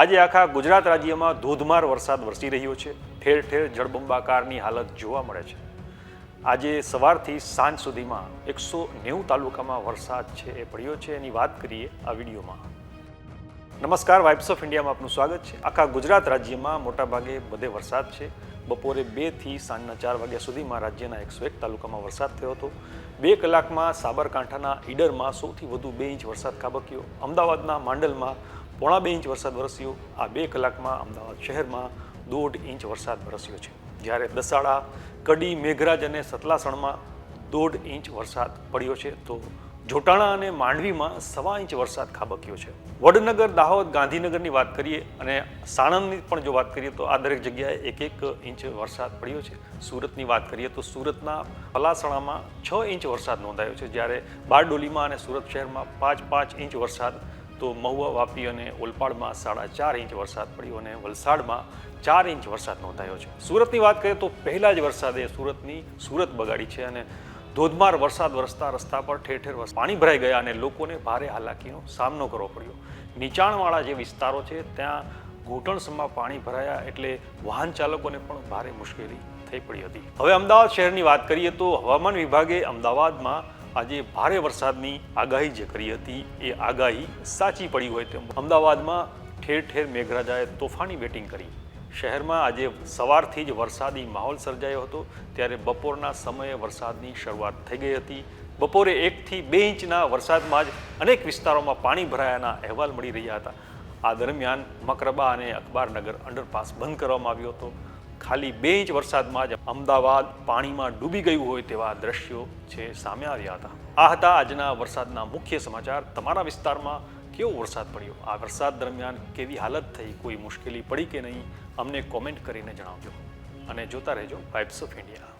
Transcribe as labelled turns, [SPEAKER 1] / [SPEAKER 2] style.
[SPEAKER 1] આજે આખા ગુજરાત રાજ્યમાં ધોધમાર વરસાદ વરસી રહ્યો છે. ઠેર ઠેર જળબંબાકારની હાલત જોવા મળે છે. આજે સવારથી સાંજ સુધીમાં એકસો નેવું તાલુકામાં વરસાદ છે એ પડ્યો છે એની વાત કરીએ આ વિડીયોમાં. નમસ્કાર વાઇબ્સ ઓફ ઇન્ડિયામાં આપનું સ્વાગત છે. આખા ગુજરાત રાજ્યમાં મોટાભાગે બધે વરસાદ છે. બપોરે બેથી સાંજના ચાર વાગ્યા સુધીમાં રાજ્યના એકસો એક તાલુકામાં વરસાદ થયો હતો. બે કલાકમાં સાબરકાંઠાના ઈડરમાં સૌથી વધુ બે ઇંચ વરસાદ ખાબક્યો. અમદાવાદના માંડલમાં પોણા બે ઇંચ વરસાદ વરસ્યો. આ બે કલાકમાં અમદાવાદ શહેરમાં દોઢ ઇંચ વરસાદ વરસ્યો છે. જ્યારે દસાડા, કડી, મેઘરાજ અને સતલાસણમાં દોઢ ઇંચ વરસાદ પડ્યો છે, તો જોટાણા અને માંડવીમાં સવા ઇંચ વરસાદ ખાબક્યો છે. વડનગર, દાહોદ, ગાંધીનગરની વાત કરીએ અને સાણંદની પણ જો વાત કરીએ, તો આ દરેક જગ્યાએ એક એક ઇંચ વરસાદ પડ્યો છે. સુરતની વાત કરીએ, તો સુરતના પલાસણામાં છ ઇંચ વરસાદ નોંધાયો છે. જ્યારે બારડોલીમાં અને સુરત શહેરમાં પાંચ પાંચ ઇંચ વરસાદ તો મહુવા વાપી અને ઓલપાડમાં સાડા ચાર ઇંચ વરસાદ પડ્યો અને વલસાડમાં ચાર ઇંચ વરસાદ નોંધાયો છે. સુરતની વાત કરીએ તો પહેલા જ વરસાદે સુરતની સુરત બગાડી છે અને ધોધમાર વરસાદ વરસતા રસ્તા પર ઠેર ઠેર પાણી ભરાઈ ગયા અને લોકોને ભારે હાલાકીનો સામનો કરવો પડ્યો. નીચાણવાળા જે વિસ્તારો છે, ત્યાં ઘૂંટણસમાં પાણી ભરાયા એટલે વાહન ચાલકોને પણ ભારે મુશ્કેલી થઈ પડી હતી. હવે અમદાવાદ શહેરની વાત કરીએ તો હવામાન વિભાગે અમદાવાદમાં આજે ભારે વરસાદની આગાહી જે કરી હતી, એ આગાહી સાચી પડી હોય તેમ. અમદાવાદમાં ઠેર ઠેર મેઘરાજાએ તોફાની બેટિંગ કરી. શહેરમાં આજે સવારથી જ વરસાદી માહોલ સર્જાયો હતો, ત્યારે બપોરના સમયે વરસાદની શરૂઆત થઈ ગઈ હતી. બપોરે એકથી બે ઇંચના વરસાદમાં જ અનેક વિસ્તારોમાં પાણી ભરાયાના અહેવાલ મળી રહ્યા હતા. આ દરમિયાન મકરબા અને અખબારનગર અંડરપાસ બંધ કરવામાં આવ્યો હતો. ખાલી બે ઇંચ વરસાદમાં જ અમદાવાદ પાણીમાં ડૂબી ગયું હોય તેવા દ્રશ્યો છે સામે આવ્યા હતા. આ હતા આજના વરસાદના મુખ્ય સમાચાર. તમારા વિસ્તારમાં કેવો વરસાદ પડ્યો? આ વરસાદ દરમિયાન કેવી હાલત થઈ? કોઈ મુશ્કેલી પડી કે નહીં? અમને કોમેન્ટ કરીને જણાવજો. અને જોતા રહેજો વાઇબ્સ ઓફ ઇન્ડિયા